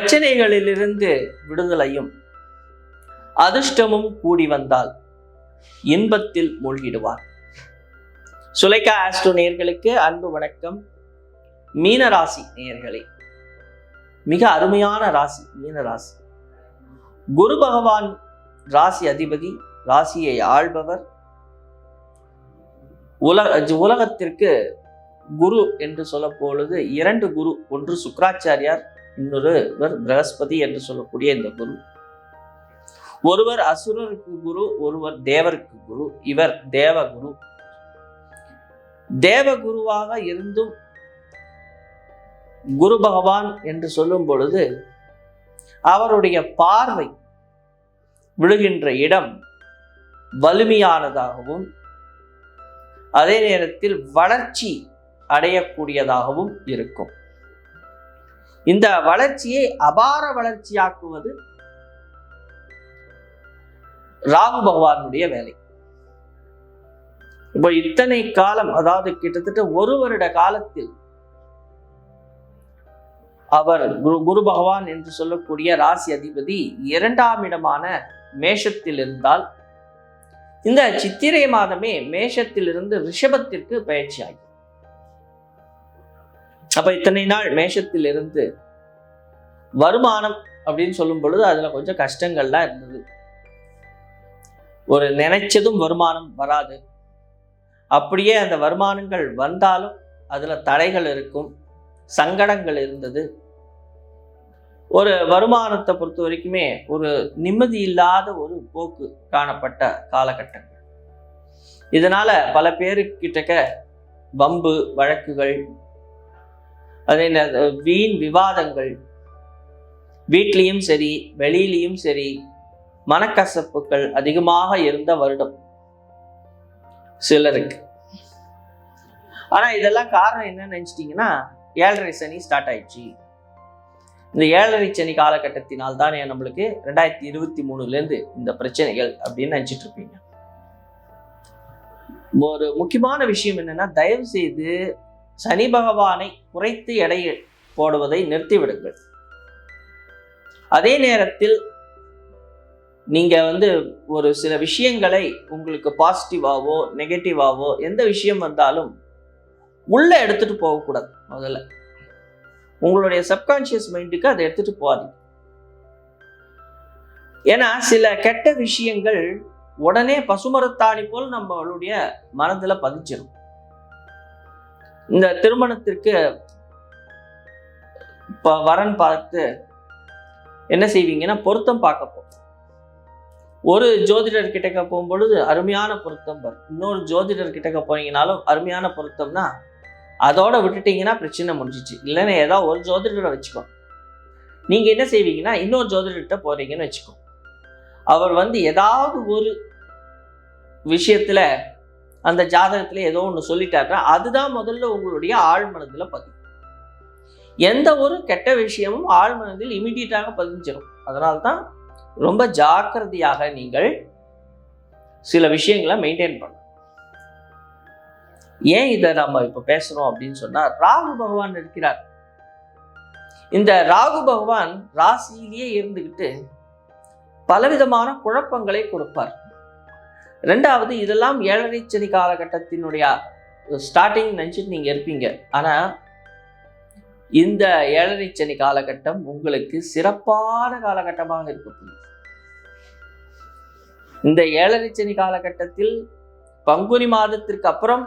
பிரச்சனைகளிலிருந்து விடுதலையும் அதிர்ஷ்டமும் கூடி வந்தால் இன்பத்தில் மூழ்கிடுவார். சுலைகா ஆஸ்ட்ரோ நேயர்களுக்கு அன்பு வணக்கம். மீனராசி நேயர்களே மிக அருமையான ராசி மீனராசி குரு பகவான் ராசி அதிபதி ராசியை ஆள்பவர். உலக உலகத்திற்கு குரு என்று சொல்ல பொழுது இரண்டு குரு ஒன்று சுக்கராச்சாரியார் இன்னொருவர் பிரகஸ்பதி என்று சொல்லக்கூடிய இந்த குரு. ஒருவர் அசுரருக்கு குரு ஒருவர் தேவருக்கு குரு இவர் தேவகுரு. தேவகுருவாக இருந்தும் குரு பகவான் என்று சொல்லும் பொழுது அவருடைய பார்வை விழுகின்ற இடம் வலிமையானதாகவும் அதே நேரத்தில் வளர்ச்சி அடையக்கூடியதாகவும் இருக்கும். இந்த வளர்ச்சியை அபார வளர்ச்சியாக்குவது ராகு பகவானுடைய வேலை. இப்போ இத்தனை காலம் அதாவது கிட்டத்தட்ட ஒரு வருட காலத்தில் அவர் குரு குரு பகவான் என்று சொல்லக்கூடிய ராசி அதிபதி இரண்டாம் இடமான மேஷத்தில் இருந்தால் இந்த சித்திரை மாதமே மேஷத்திலிருந்து ரிஷபத்திற்கு பயிற்சி ஆகி அப்ப இத்தனை நாள் மேஷத்திலிருந்து வருமானம் அப்படின்னு சொல்லும் பொழுது அதுல கொஞ்சம் கஷ்டங்கள்லாம் இருந்தது. ஒரு நினைச்சதும் வருமானம் வராது. அப்படியே அந்த வருமானங்கள் வந்தாலும் அதுல தடைகள் இருக்கும் சங்கடங்கள் இருந்தது. ஒரு வருமானத்தை பொறுத்த வரைக்குமே ஒரு நிம்மதி இல்லாத ஒரு போக்கு காணப்பட்ட காலகட்டங்கள். இதனால பல பேருக்கிட்டக்க வம்பு வழக்குகள் அதே வீண் விவாதங்கள். வீட்லேயும் சரி வெளியிலையும் சரி மனக்கசப்புகள் அதிகமாக இருந்த வருடம். சிலருக்கு. ஆனால் இதெல்லாம் காரணம் என்னன்னு நினச்சிட்டிங்கன்னா ஏழரை சனி ஸ்டார்ட் ஆயிடுச்சு. இந்த ஏழரை சனி காலகட்டத்தினால் தானே நம்மளுக்கு ரெண்டாயிரத்தி இருபத்தி மூணுலேருந்து இந்த பிரச்சனைகள் அப்படின்னு நினச்சிட்டு இருப்பீங்க. ஒரு முக்கியமான விஷயம் என்னன்னா தயவு செய்து சனி பகவானை குறைத்து எடை போடுவதை நிறுத்திவிடுங்கள். அதே நேரத்தில் நீங்கள் வந்து ஒரு சில விஷயங்களை உங்களுக்கு பாசிட்டிவாவோ நெகட்டிவாவோ எந்த விஷயம் வந்தாலும் உள்ளே எடுத்துகிட்டு போகக்கூடாது முதல்ல. உங்களுடைய சப்கான்ஷியஸ் மைண்டுக்கு அதை எடுத்துகிட்டு போகாதீங்க. ஏன்னா சில கெட்ட விஷயங்கள் உடனே பசுமரத்தாணி போல் நம்மளுடைய மனதில் பதிச்சிடும் இந்த திருமணத்திற்கு இப்போ வரன் பார்த்து என்ன செய்வீங்கன்னா பொருத்தம் பார்க்க போகும் ஒரு ஜோதிடர் கிட்டக்க போகும்பொழுது அருமையான பொருத்தம் வரும் இன்னொரு ஜோதிடர் கிட்டக்க போனீங்கனாலும் அருமையான பொருத்தம்னா அதோட விட்டுட்டீங்கன்னா பிரச்சனை முடிஞ்சிச்சு. இல்லைன்னா ஏதாவது ஒரு ஜோதிடரை வச்சுக்கோ. நீங்க என்ன செய்வீங்கன்னா இன்னொரு ஜோதிடர்கிட்ட போறீங்கன்னு வச்சுக்கோ. அவர் வந்து ஏதாவது ஒரு விஷயத்துல அந்த ஜாதகத்தில் ஏதோ ஒன்று சொல்லிட்டாருன்னா அதுதான் முதல்ல உங்களுடைய ஆழ்மனதில் பதியும் எந்த ஒரு கெட்ட விஷயமும் ஆழ்மனதில் இமிடியட்டாக பதிஞ்சிடும் அதனால தான் ரொம்ப ஜாக்கிரதையாக நீங்கள் சில விஷயங்களை மெயின்டைன் பண்ணணும். ஏன் இதை நம்ம இப்போ பேசுறோம் அப்படின்னு சொன்னா ராகு பகவான் இருக்கிறார். இந்த ராகு பகவான் ராசியிலேயே இருந்துகிட்டு பலவிதமான குழப்பங்களை கொடுப்பார். ரெண்டாவது இதெல்லாம் ஏழரை சனி காலகட்டத்தினுடைய ஸ்டார்டிங் நினச்சிட்டு நீங்கள் இருப்பீங்க. ஆனால் இந்த ஏழரை சனி காலகட்டம் உங்களுக்கு சிறப்பான காலகட்டமாக இருக்க இந்த ஏழரை சனி காலகட்டத்தில் பங்குனி மாதத்திற்கு அப்புறம்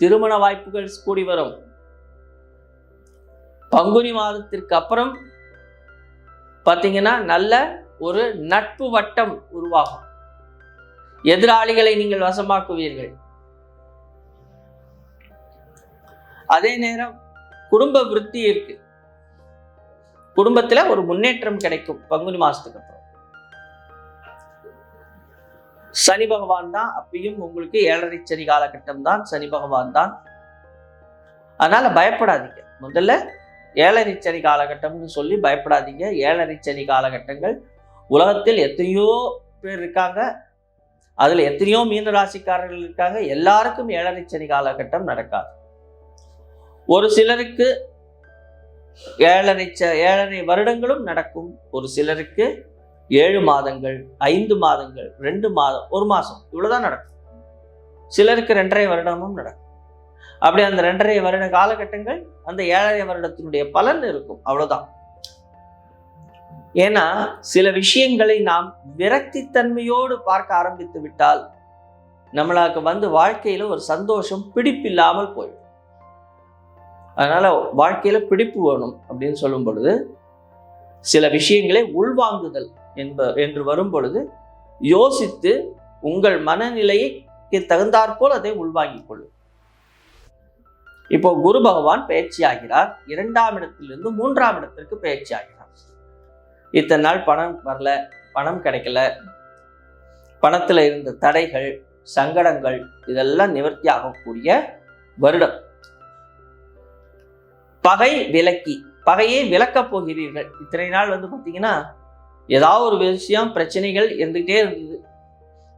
திருமண வாய்ப்புகள் கூடி வரும். பங்குனி மாதத்திற்கு அப்புறம் பார்த்தீங்கன்னா நல்ல ஒரு நட்பு வட்டம் உருவாகும். எதிராளிகளை நீங்கள் வசமாக்குவீர்கள். அதே நேரம் குடும்ப விருத்தி இருக்கு. குடும்பத்துல ஒரு முன்னேற்றம் கிடைக்கும். பங்குனி மாசத்துக்கு அப்புறம். சனி பகவான் தான் அப்பயும் உங்களுக்கு ஏழரை சனி காலகட்டம் தான். சனி பகவான் தான். அதனால பயப்படாதீங்க. முதல்ல ஏழரை சனி காலகட்டம்னு சொல்லி பயப்படாதீங்க. ஏழரை சனி காலகட்டங்கள் உலகத்தில் எத்தனையோ பேர் இருக்காங்க. அதில் எத்தனையோ மீன ராசிக்காரர்கள் இருக்காங்க எல்லாருக்கும் ஏழரை சனி காலகட்டம் நடக்காது. ஒரு சிலருக்கு ஏழரை ச ஏழரை வருடங்களும் நடக்கும். ஒரு சிலருக்கு ஏழு மாதங்கள் ஐந்து மாதங்கள் ரெண்டு மாதம் ஒரு மாதம் இவ்வளோதான் நடக்கும். சிலருக்கு ரெண்டரை வருடமும் நடக்கும். அப்படி அந்த ரெண்டரை வருட காலகட்டங்கள் அந்த ஏழரை வருடத்தினுடைய பலன் இருக்கும். அவ்வளோதான் ஏன்னா சில விஷயங்களை நாம் விரக்தித்தன்மையோடு பார்க்க ஆரம்பித்து விட்டால் நம்மளுக்கு வந்து வாழ்க்கையில் ஒரு சந்தோஷம் பிடிப்பில்லாமல் போயிடும். அதனால் வாழ்க்கையில் பிடிப்பு வேணும் அப்படின்னு சொல்லும் பொழுது சில விஷயங்களை உள்வாங்குதல் என்ப என்று வரும் பொழுது யோசித்து உங்கள் மனநிலைக்கு தகுந்தாற்போல் அதை உள்வாங்கிக் கொள்ளும் இப்போ குரு பகவான் பயிற்சி ஆகிறார் இரண்டாம் இடத்திலிருந்து மூன்றாம் இடத்திற்கு பயிற்சி ஆகிறார் இத்தனை நாள் பணம் வரல பணம் கிடைக்கல. பணத்தில் இருந்த தடைகள் சங்கடங்கள் இதெல்லாம் நிவர்த்தி ஆகக்கூடிய வருடம். பகை விலக்கி பகையை விலக்கப் போகிறீர்கள். இத்தனை நாள் வந்து பார்த்தீங்கன்னா ஏதாவது ஒரு விஷயம் பிரச்சனைகள் இருந்துகிட்டே இருந்தது.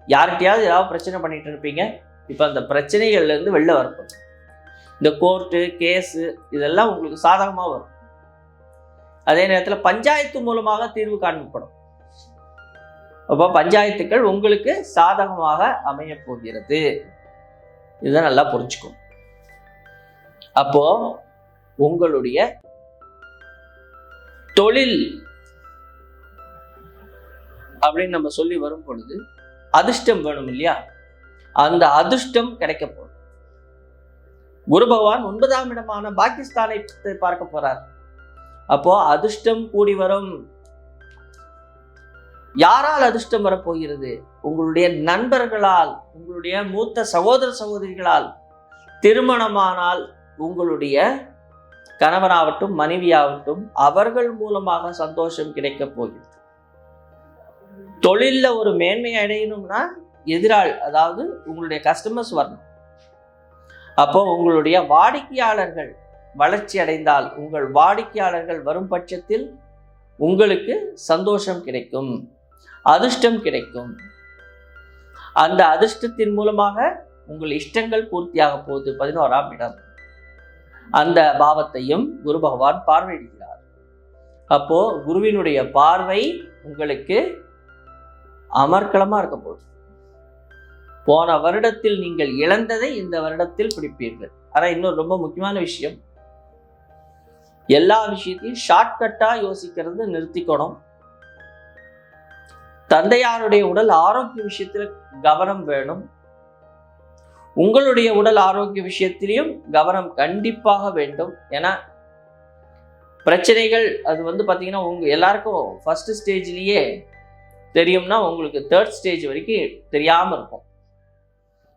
யார்கிட்டயாவது ஏதாவது பிரச்சனை பண்ணிட்டு இருப்பீங்க. இப்போ அந்த பிரச்சனைகள்லேருந்து வெளில வரப்போகுது. இந்த கோர்ட்டு கேஸு இதெல்லாம் உங்களுக்கு சாதகமாக வரும். அதே நேரத்தில் பஞ்சாயத்து மூலமாக தீர்வு காண்பப்படும் அப்போ பஞ்சாயத்துக்கள் உங்களுக்கு சாதகமாக அமைய போகிறது. இதை நல்லா புரிஞ்சுக்கும் அப்போ உங்களுடைய தொழில் அப்படின்னு நம்ம சொல்லி வரும் பொழுது அதிர்ஷ்டம் வேணும் இல்லையா? அந்த அதிர்ஷ்டம் கிடைக்க போகுது. குரு பகவான் ஒன்பதாம் இடமான பாகிஸ்தானை பார்க்க போறார். அப்போ அதிர்ஷ்டம் கூடி வரும். யாரால் அதிர்ஷ்டம் வரப்போகிறது? உங்களுடைய நண்பர்களால் உங்களுடைய மூத்த சகோதர சகோதரிகளால். திருமணமானால் உங்களுடைய கணவனாகட்டும் மனைவியாகட்டும் அவர்கள் மூலமாக சந்தோஷம் கிடைக்க போகிறது. தொழில்ல ஒரு மேன்மை அடையணும்னா எதிராள் அதாவது உங்களுடைய கஸ்டமர்ஸ் வரணும். அப்போ உங்களுடைய வாடிக்கையாளர்கள் வளர்ச்சி அடைந்தால் உங்கள் வாடிக்கையாளர்கள் வரும் பட்சத்தில் உங்களுக்கு சந்தோஷம் கிடைக்கும் அதிர்ஷ்டம் கிடைக்கும். அந்த அதிர்ஷ்டத்தின் மூலமாக உங்கள் இஷ்டங்கள் பூர்த்தியாக போகுது பதினோராம் இடம். அந்த பாவத்தையும் குரு பகவான் பார்வையிடுகிறார். அப்போ குருவினுடைய பார்வை உங்களுக்கு அமர்க்கலமாக இருக்க போகுது போன வருடத்தில் நீங்கள் இழந்ததை இந்த வருடத்தில் பிடிப்பீர்கள். ஆனால் இன்னொரு ரொம்ப முக்கியமான விஷயம் எல்லா விஷயத்தையும் ஷார்ட்கட்டாக யோசிக்கிறது நிறுத்திக்கணும். தந்தையாருடைய உடல் ஆரோக்கிய விஷயத்தில் கவனம் வேணும். உங்களுடைய உடல் ஆரோக்கிய விஷயத்திலையும் கவனம் கண்டிப்பாக வேண்டும். ஏன்னா பிரச்சனைகள் அது வந்து பார்த்தீங்கன்னா உங்க எல்லாருக்கும் ஃபர்ஸ்ட் ஸ்டேஜ்லேயே தெரியும்னா உங்களுக்கு தேர்ட் ஸ்டேஜ் வரைக்கும் தெரியாமல் இருக்கும்.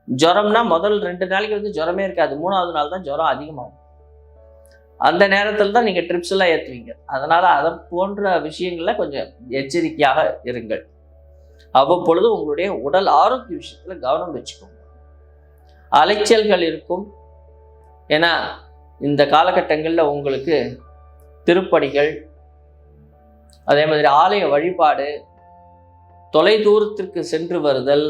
ஜுரம்னா முதல் ரெண்டு நாளைக்கு வந்து ஜுரமே இருக்காது. மூணாவது நாள் தான் ஜுரம் அதிகமாகும். அந்த நேரத்தில் தான் நீங்கள் ட்ரிப்ஸ் எல்லாம் ஏற்றுவீங்க அதனால் அதை போன்ற விஷயங்களில் கொஞ்சம் எச்சரிக்கையாக இருங்கள். அவ்வப்பொழுது உங்களுடைய உடல் ஆரோக்கிய விஷயத்தில் கவனம் வச்சுக்கோங்க. அலைச்சல்கள் இருக்கும். ஏன்னா இந்த காலகட்டங்களில் உங்களுக்கு திருப்பணிகள் அதே மாதிரி ஆலய வழிபாடு தொலை தூரத்திற்கு சென்று வருதல்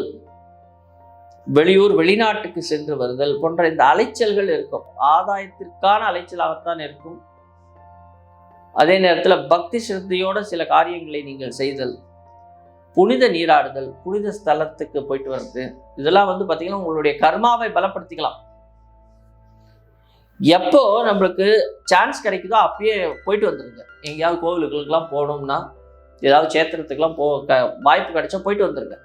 வெளியூர் வெளிநாட்டுக்கு சென்று வருதல் போன்ற இந்த அலைச்சல்கள் இருக்கும். ஆதாயத்திற்கான அலைச்சலாகத்தான் இருக்கும். அதே நேரத்தில் பக்தி சிரத்தையோட சில காரியங்களை நீங்கள் செய்தல் புனித நீராடுதல் புனித ஸ்தலத்துக்கு போயிட்டு வர்றது இதெல்லாம் வந்து பார்த்தீங்கன்னா உங்களுடைய கர்மாவை பலப்படுத்திக்கலாம். எப்போ நம்மளுக்கு சான்ஸ் கிடைக்குதோ அப்பயே போயிட்டு வந்துடுங்க எங்கேயாவது கோவிலுகளுக்கெல்லாம் போகணும்னா ஏதாவது சேத்திரத்துக்கெல்லாம் போ க வாய்ப்பு கிடைச்சா போயிட்டு வந்துருங்க.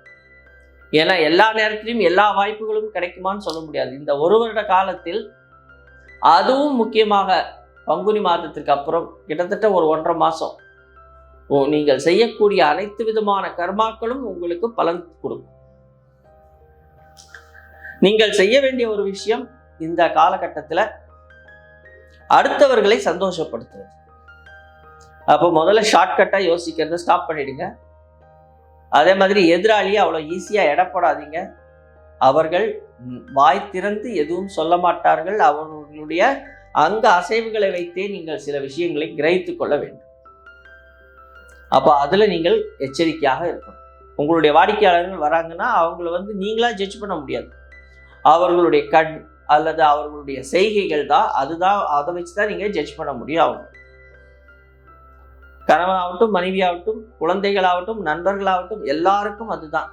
ஏன்னா எல்லா நேரத்திலையும் எல்லா வாய்ப்புகளும் கிடைக்குமான்னு சொல்ல முடியாது. இந்த ஒரு வருட காலத்தில் அதுவும் முக்கியமாக பங்குனி மாதத்திற்கு அப்புறம் கிட்டத்தட்ட ஒரு ஒன்றரை மாதம் ஓ நீங்கள் செய்யக்கூடிய அனைத்து விதமான கர்மாக்களும் உங்களுக்கு பலன் கொடுக்கும். நீங்கள் செய்ய வேண்டிய ஒரு விஷயம் இந்த காலகட்டத்தில் அடுத்தவர்களை சந்தோஷப்படுத்துவது. அப்போ முதல்ல ஷார்ட்கட்டாக யோசிக்கிறத ஸ்டாப் பண்ணிடுங்க. அதே மாதிரி எதிராளியை அவ்வளோ ஈஸியாக எடப்படாதீங்க அவர்கள் வாய் திறந்து எதுவும் சொல்ல மாட்டார்கள். அவர்களுடைய அங்க அசைவுகளை வைத்தே நீங்கள் சில விஷயங்களை கிரகித்து கொள்ள வேண்டும். அப்போ அதில் நீங்கள் எச்சரிக்கையாக இருக்கணும். உங்களுடைய வாடிக்கையாளர்கள் வராங்கன்னா அவங்கள வந்து நீங்களா ஜட்ஜ் பண்ண முடியாது. அவர்களுடைய கண் அல்லது அவர்களுடைய செய்கைகள் தான் அதுதான் அதை வச்சு தான் நீங்கள் ஜட்ஜ் பண்ண முடியும். அவங்க கணவனாகட்டும் மனைவியாகட்டும் குழந்தைகளாகட்டும் நண்பர்களாகட்டும் எல்லாருக்கும் அதுதான்.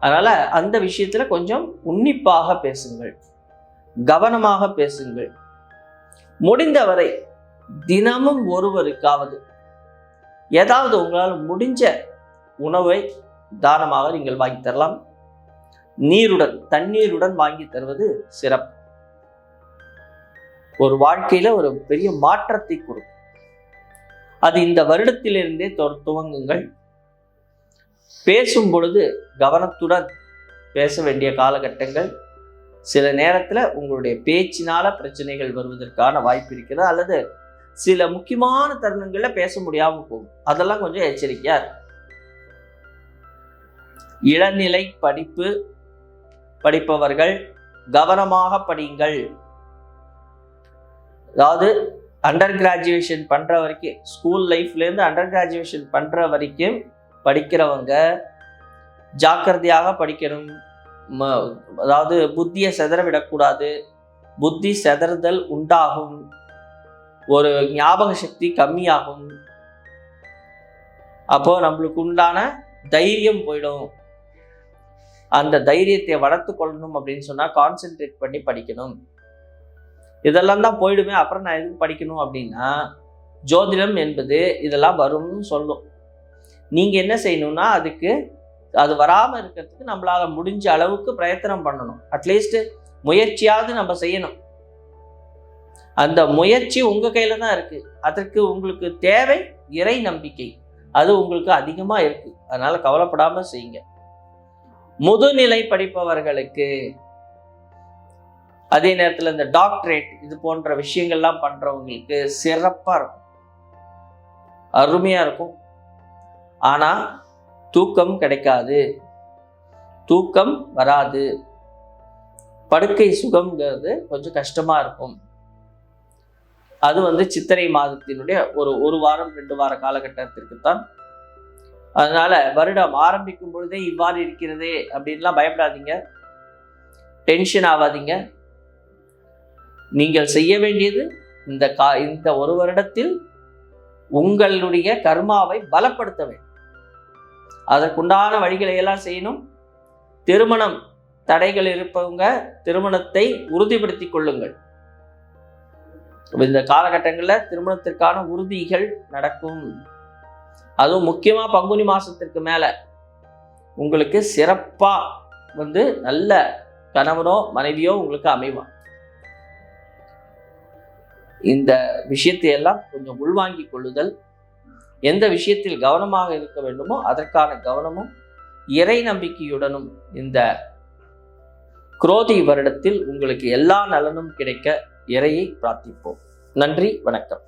அதனால அந்த விஷயத்துல கொஞ்சம் உன்னிப்பாக பேசுங்கள். கவனமாக பேசுங்கள். முடிந்தவரை தினமும் ஒருவருக்காவது ஏதாவது உங்களால் முடிஞ்ச உணவை தானமாக நீங்கள் வாங்கி தரலாம். நீருடன் தண்ணீருடன் வாங்கி தருவது சிறப்பு. ஒரு வாழ்க்கையில ஒரு பெரிய மாற்றத்தை கொடுக்கும். அது இந்த வருடத்திலிருந்தே துவங்குங்கள். பேசும் பொழுது கவனத்துடன் பேச வேண்டிய காலகட்டங்கள். சில நேரத்துல உங்களுடைய பேச்சினால பிரச்சனைகள் வருவதற்கான வாய்ப்பு இருக்கிறது. அல்லது சில முக்கியமான தருணங்கள்ல பேச முடியாம போகும். அதெல்லாம் கொஞ்சம் எச்சரிக்கையா இருக்கும் இளநிலை படிப்பு படிப்பவர்கள் கவனமாக படியுங்கள். அதாவது அண்டர் கிராஜுவேஷன் பண்ணுற வரைக்கும் ஸ்கூல் லைஃப்லேருந்து அண்டர் கிராஜுவேஷன் பண்ணுற வரைக்கும் படிக்கிறவங்க ஜாக்கிரதையாக படிக்கணும். ம- அதாவது புத்தியை செதறவிடக்கூடாது. புத்தி செதறுதல் உண்டாகும். ஒரு ஞாபக சக்தி கம்மியாகும். அப்போ நம்மளுக்கு உண்டான தைரியம் போயிடும். அந்த தைரியத்தை வளர்த்து கொள்ளணும் அப்படின்னு சொன்னால் கான்சென்ட்ரேட் பண்ணி படிக்கணும். இதெல்லாம் தான் போயிடுமே அப்புறம் நான் எதுக்கு படிக்கணும் அப்படின்னா ஜோதிடம் என்பது இதெல்லாம் வரும்னு சொல்லும். நீங்கள் என்ன செய்யணும்னா அதுக்கு அது வராமல் இருக்கிறதுக்கு நம்மளால் முடிஞ்ச அளவுக்கு பிரயத்தனம் பண்ணணும். அட்லீஸ்ட் முயற்சியாவது நம்ம செய்யணும். அந்த முயற்சி உங்கள் கையில் தான் இருக்குது அதற்கு உங்களுக்கு தேவை இறை நம்பிக்கை. அது உங்களுக்கு அதிகமாக இருக்குது அதனால் கவலைப்படாமல் செய்யுங்க. முதுநிலை படிப்பவர்களுக்கு அதே நேரத்தில் இந்த டாக்டரேட் இது போன்ற விஷயங்கள்லாம் பண்ணுறவங்களுக்கு சிறப்பாக இருக்கும். அருமையாக இருக்கும். ஆனால் தூக்கம் கிடைக்காது. தூக்கம் வராது. படுக்கை சுகம்ங்கிறது கொஞ்சம் கஷ்டமாக இருக்கும். அது வந்து சித்திரை மாதத்தினுடைய ஒரு ஒரு வாரம் ரெண்டு வார காலகட்டத்திற்கு தான். அதனால வருடம் ஆரம்பிக்கும் பொழுதே இவ்வாறு இருக்கிறதே அப்படின்லாம் பயப்படாதீங்க. டென்ஷன் ஆகாதீங்க. நீங்கள் செய்ய வேண்டியது இந்த கா இந்த ஒரு வருடத்தில் உங்களுடைய கர்மாவை பலப்படுத்த வேண்டும். அதற்குண்டான வழிகளை எல்லாம் செய்யணும். திருமணம் தடைகள் இருப்பவங்க திருமணத்தை உறுதிப்படுத்திக் கொள்ளுங்கள். இந்த காலகட்டங்களில் திருமணத்திற்கான உறுதிகள் நடக்கும். அதுவும் முக்கியமாக பங்குனி மாதத்திற்கு மேலே. உங்களுக்கு சிறப்பாக வந்து நல்ல கணவனோ மனைவியோ உங்களுக்கு அமைவான் இந்த விஷயத்தை எல்லாம் கொஞ்சம் உள்வாங்கிக் கொள்ளுதல் எந்த விஷயத்தில் கவனமாக இருக்க வேண்டுமோ அதற்கான கவனமும் இறை நம்பிக்கையுடனும் இந்த குரோதி வருடத்தில் உங்களுக்கு எல்லா நலனும் கிடைக்க இறையை பிரார்த்திப்போம். நன்றி வணக்கம்.